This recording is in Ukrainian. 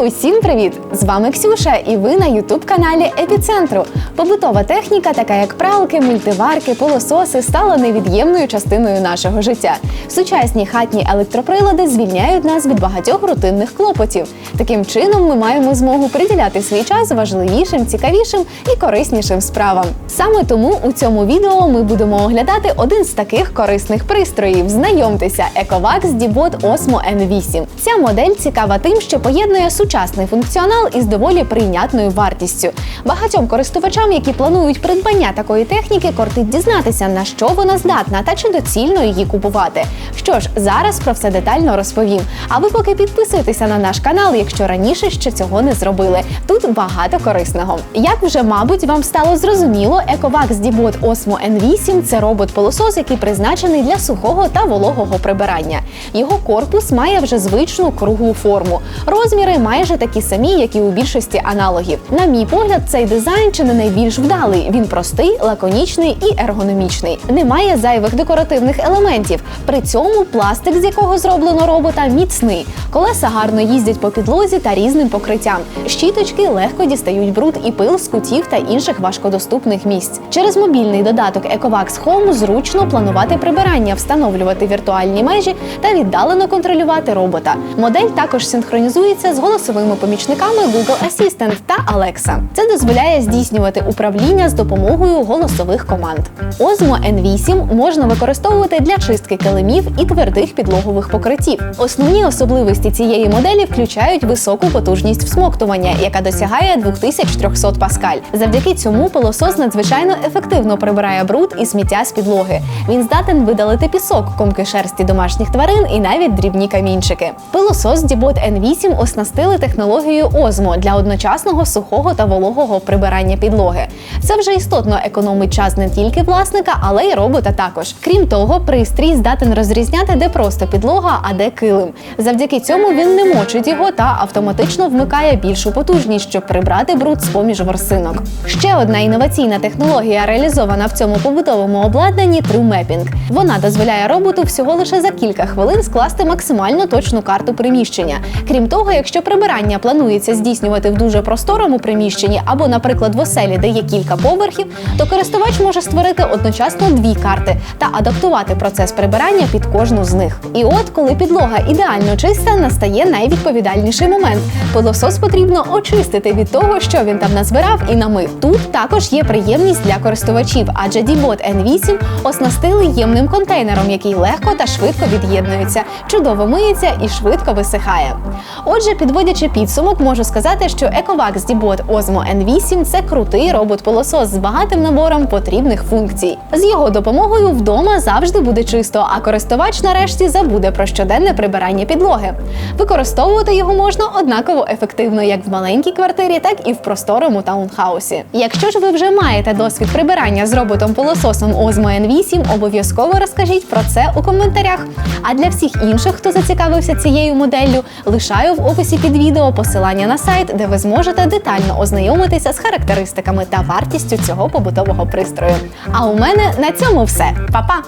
Усім привіт! З вами Ксюша, і ви на Ютуб-каналі Епіцентру. Побутова техніка, така як пралки, мультиварки, пилососи, стала невід'ємною частиною нашого життя. Сучасні хатні електроприлади звільняють нас від багатьох рутинних клопотів. Таким чином, ми маємо змогу приділяти свій час важливішим, цікавішим і кориснішим справам. Саме тому у цьому відео ми будемо оглядати один з таких корисних пристроїв. Знайомтеся, Ecovax Dibot Osmo N8. Ця модель цікава тим, що поєднує сучасний функціонал із доволі прийнятною вартістю. Багатьом користувачам, які планують придбання такої техніки, кортить дізнатися, на що вона здатна та чи доцільно її купувати. Що ж, зараз про все детально розповім. А ви поки підписуйтеся на наш канал, якщо раніше ще цього не зробили. Тут багато корисного. Як вже, мабуть, вам стало зрозуміло, Ecovax Dibot Osmo N8 – це робот-пилосос, який призначений для сухого та вологого прибирання. Його корпус має вже звичну круглу форму. Розміри майже такі самі, як і у більшості аналогів. На мій погляд, цей дизайн чи не найбільш вдалий. Він простий, лаконічний і ергономічний. Немає зайвих декоративних елементів. При цьому пластик, з якого зроблено робота, міцний. Колеса гарно їздять по підлозі та різним покриттям. Щіточки легко дістають бруд і пил з кутів та інших важкодоступних місць. Через мобільний додаток Ecovax Home зручно планувати прибирання, встановлювати віртуальні межі та віддалено контролювати робота. Модель також синхронізується з голосовими помічниками Google Assistant та Alexa. Це дозволяє здійснювати управління з допомогою голосових команд. Osmo N8 можна використовувати для чистки килимів і твердих підлогових покриттів. Основні особливості цієї моделі включають високу потужність всмоктування, яка досягає 2300 паскаль. Завдяки цьому пилосос надзвичайно ефективно прибирає бруд і сміття з підлоги. Він здатен видалити пісок, комки шерсті домашніх тварин і навіть дрібні камінчики. Пилосос Dibot N8 оснастили технологією Osmo для одночасного сухого та вологого прибирання підлоги. Це вже істотно економить час не тільки власника, але й робота також. Крім того, пристрій здатен розрізняти, де просто підлога, а де килим. Завдяки цьому він не мочить його та автоматично вмикає більшу потужність, щоб прибрати бруд з поміж ворсинок. Ще одна інноваційна технологія, реалізована в цьому побутовому обладнанні True Mapping. Вона дозволяє роботу всього лише за кілька хвилин скласти максимально точну карту приміщення. Крім того, якщо прибирання планується здійснювати в дуже просторому приміщенні або, наприклад, в оселі, де є кілька поверхів, то користувач може створити одночасно дві карти та адаптувати процес прибирання під кожну з них. І от, коли підлога ідеально чиста, настає найвідповідальніший момент. Пилосос потрібно очистити від того, що він там назбирав і намив. Тут також є приємність для користувачів, адже Dibot N8 оснастили ємним контейнером, який легко та швидко від'єднується, чудово миється і швидко висихає. Отже, підводячи підсумок, можу сказати, що Ecovax Dibot Osmo N8 – це крутий робот-пилосос з багатим набором потрібних функцій. З його допомогою вдома завжди буде чисто, а користувач нарешті забуде про щоденне прибирання підлоги. Використовувати його можна однаково ефективно як в маленькій квартирі, так і в просторому таунхаусі. Якщо ж ви вже маєте досвід прибирання з роботом-пилососом Osmo N8, обов'язково розкажіть про це у коментарях. А для всіх інших, хто зацікавився цією моделлю, лишаю в описі під відео посилання на сайт, де ви зможете детально ознайомитися з характеристиками та вартістю цього побутового пристрою. А у мене на цьому все. Па-па!